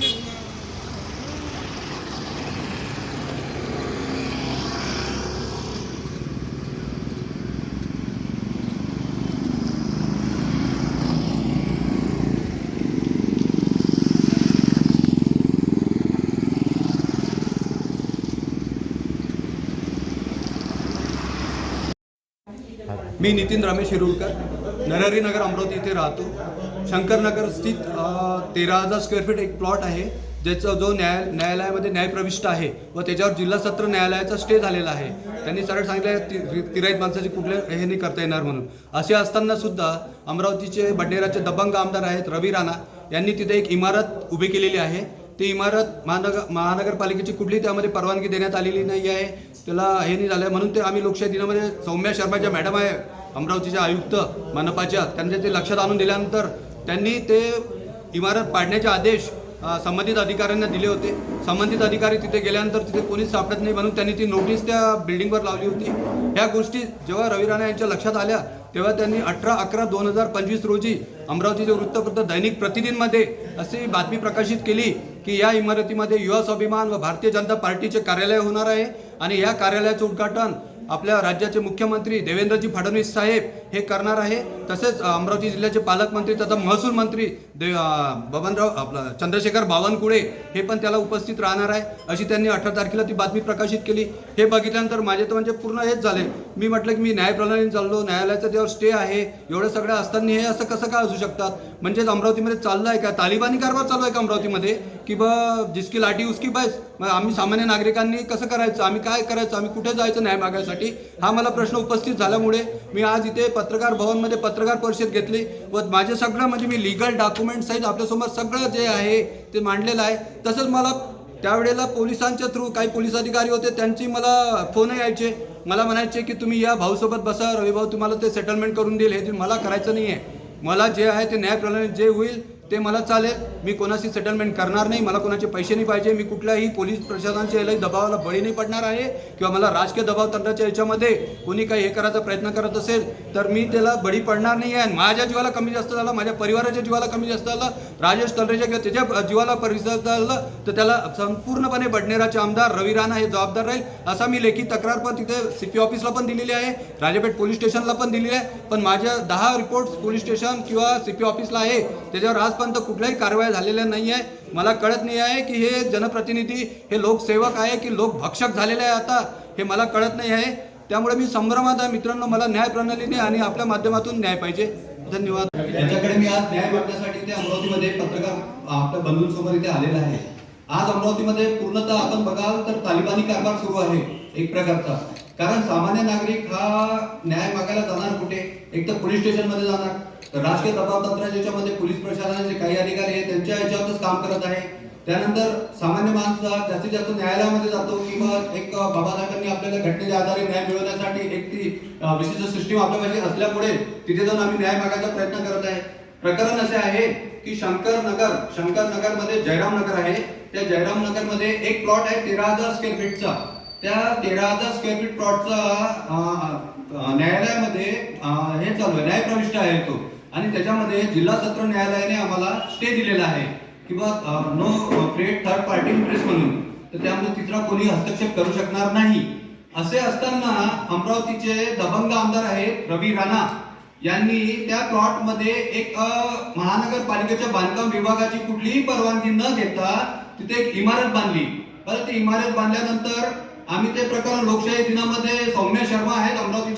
Thank you. मी नितीन रमेश शिरूरकर नरहरी नगर अमरावती इथे राहतो. शंकरनगर स्थित तेरा हजार स्क्वेअर फीट एक प्लॉट आहे ज्याचा जो न्याय न्यायालयामध्ये न्यायप्रविष्ट आहे व त्याच्यावर जिल्हा सत्र न्यायालयाचा स्टे झालेला आहे. त्यांनी सरळ सांगितलं ती तिराईत माणसाची कुठल्या हे नाही करता येणार म्हणून. असे असताना सुद्धा अमरावतीचे बडनेराचे दबंग आमदार आहेत रवी राणा. यांनी तिथे एक इमारत उभी केलेली आहे. ती इमारत महानगर महानगरपालिकेची कुठली त्यामध्ये परवानगी देण्यात आलेली नाही आहे. त्याला हे नाही झालं म्हणून ते आम्ही लोकशाही दिनामध्ये सौम्या शर्मा ज्या मॅडम आहे अमरावतीच्या आयुक्त मनपाच्या त्यांच्या ते लक्षात आणून दिल्यानंतर त्यांनी ते इमारत पाडण्याचे आदेश संबंधित अधिकाऱ्यांना दिले होते. संबंधित अधिकारी तिथे गेल्यानंतर तिथे कोणीच सापडत नाही म्हणून त्यांनी ती नोटीस त्या बिल्डिंगवर लावली होती. ह्या गोष्टी जेव्हा रवी राणा यांच्या लक्षात आल्या तेव्हा त्यांनी अठरा अकरा दोन हजार पंचवीस रोजी अमरावतीचे वृत्तपत्र दैनिक प्रतिदिनमध्ये अशी बातमी प्रकाशित केली. की या इमारतीमध्ये युवा स्वाभिमान व भारतीय जनता पार्टीचे कार्यालय होणार आहे आणि या कार्यालयाचं उद्घाटन आपल्या राज्याचे मुख्यमंत्री देवेंद्रजी फडणवीस साहेब हे करणार आहे. तसेच अमरावती जिल्ह्याचे पालकमंत्री तथा महसूल मंत्री दे बबनराव आपलं चंद्रशेखर बावनकुळे हे पण त्याला उपस्थित राहणार आहे. अशी त्यांनी अठरा तारखेला ती बातमी प्रकाशित केली. हे बघितल्यानंतर माझे तर म्हणजे पूर्ण हेच झाले. मी म्हटलं की मी न्यायप्रणालीने चाललो. न्यायालयाचा त्यावर स्टे आहे. एवढं सगळं असताना हे असं कसं काय असू शकतात? म्हणजेच अमरावतीमध्ये चाललं आहे का? तालिबानी कारभार चालू आहे का अमरावतीमध्ये? की बा जिसकी लाठी उसकी बस? मग आम्ही सामान्य नागरिकांनी कसं करायचं? आम्ही काय करायचं? आम्ही कुठे जायचं न्याय मागायसाठी? हा मला प्रश्न उपस्थित झाल्यामुळे मी आज इथे पत्रकार भवनमध्ये पत्रकार परिषद घेतली व माझे सगळं म्हणजे मी लिगल डॉक्युमेंट सहित आपल्यासमोर सगळं जे आहे ते मांडलेलं आहे. तसंच मला त्यावेळेला पोलिसांच्या थ्रू काही पोलीस अधिकारी होते त्यांची मला फोन यायचे. मला म्हणायचे की तुम्ही या भाऊसोबत बसा रवी भाऊ तुम्हाला ते सेटलमेंट करून देईल. हे मला करायचं नाही आहे मला जे आहे ते न्यायप्रणाली जे होईल ते मला चालेल. मी कोणाशी सेटलमेंट करणार नाही. मला कोणाचे पैसे नाही पाहिजे. मी कुठल्याही पोलीस प्रशासनाच्या दबावाला बळी नाही पडणार आहे किंवा मला राजकीय दबाव तंत्राच्या याच्यामध्ये कोणी काही हे करायचा प्रयत्न करत असेल तर मी त्याला बळी पडणार नाही आहे. माझ्या जीवाला कमी जास्त झाला माझ्या परिवाराच्या जीवाला कमी जास्त झालं राजेश तलरेच्या किंवा त्याच्या जीवाला परिसर झालं तर त्याला संपूर्णपणे बडनेराचे आमदार रवी राणा हे जबाबदार राहील असा मी लेखी तक्रार पण तिथे सी पी ऑफिसला पण दिलेली आहे. राजापेठ पोलीस स्टेशनला पण दिलेली आहे. पण माझ्या दहा रिपोर्ट्स पोलीस स्टेशन किंवा सी पी ऑफिसला आहे. त्याच्यावर आज आजपर्यंत कुठल्याही कारवाया झालेल्या नाही आहे मला कळत नाही आहे की हे जनप्रतिनिधी हे लोकसेवक आहे की लोकभक्षक झालेले आहे आता हे मला कळत नाही आहे. त्यामुळे मी संभ्रमात आहे. मित्रांनो मला न्याय प्रणालीने आणि आपल्या माध्यमातून न्याय पाहिजे. धन्यवाद. त्यांच्याकडे मी आज न्याय मागण्यासाठी ते अमरावतीमध्ये पत्रकार आपल्या बंधूंसमोर इथे आलेला आहे. आज अमरावतीमध्ये पूर्णतः आपण बघाल तर तालिबानी कारभार सुरू आहे एक प्रकारचा. कारण सामान्य नागरिक हा न्याय मागायला जाणार कुठे? एक तर पोलीस स्टेशनमध्ये जाणार. तर राजकीय दबाव ज्याच्यामध्ये पोलीस प्रशासनाचे काही अधिकारी आहेत त्यांच्या याच्यावरच काम करत आहे. त्यानंतर सामान्य माणसा जास्तीत जास्त न्यायालयामध्ये जातो किंवा एक बाबासाहेबांनी आपल्याला घटनेच्या आधारे न्याय मिळवण्यासाठी एक ती विशिष्ट सिस्टीम आपल्यापाशी असल्यामुळे तिथे जाऊन आम्ही न्याय मागायचा प्रयत्न करत आहे. प्रकरण असे आहे की शंकर नगर शंकर नगरमध्ये जयराम नगर आहे. त्या जयराम नगरमध्ये एक प्लॉट आहे तेरा हजार स्क्वेअर फीटचा त्या तेरा हजार स्क्वेअर फीट प्लॉटचा न्यायालयामध्ये हे चालू आहे न्यायप्रविष्ट आहे तो. आणि त्याच्यामध्ये जिल्हा सत्र न्यायालयाने आम्हाला स्टे दिलेला आहे. किंवा no create third party interest म्हणून. तर त्यामध्ये तिसरा कोणी हस्तक्षेप करू शकणार नाही. असे असताना अमरावतीचे दबंग आमदार आहेत रवी राणा यांनी त्या प्लॉटमध्ये एक महानगरपालिकेच्या बांधकाम विभागाची कुठलीही परवानगी न घेता तिथे एक इमारत बांधली. परत ती इमारत बांधल्यानंतर आम्ही ते प्रकरण लोकशाही दिनामध्ये सौम्य शर्मा आहेत अमरावतीच्या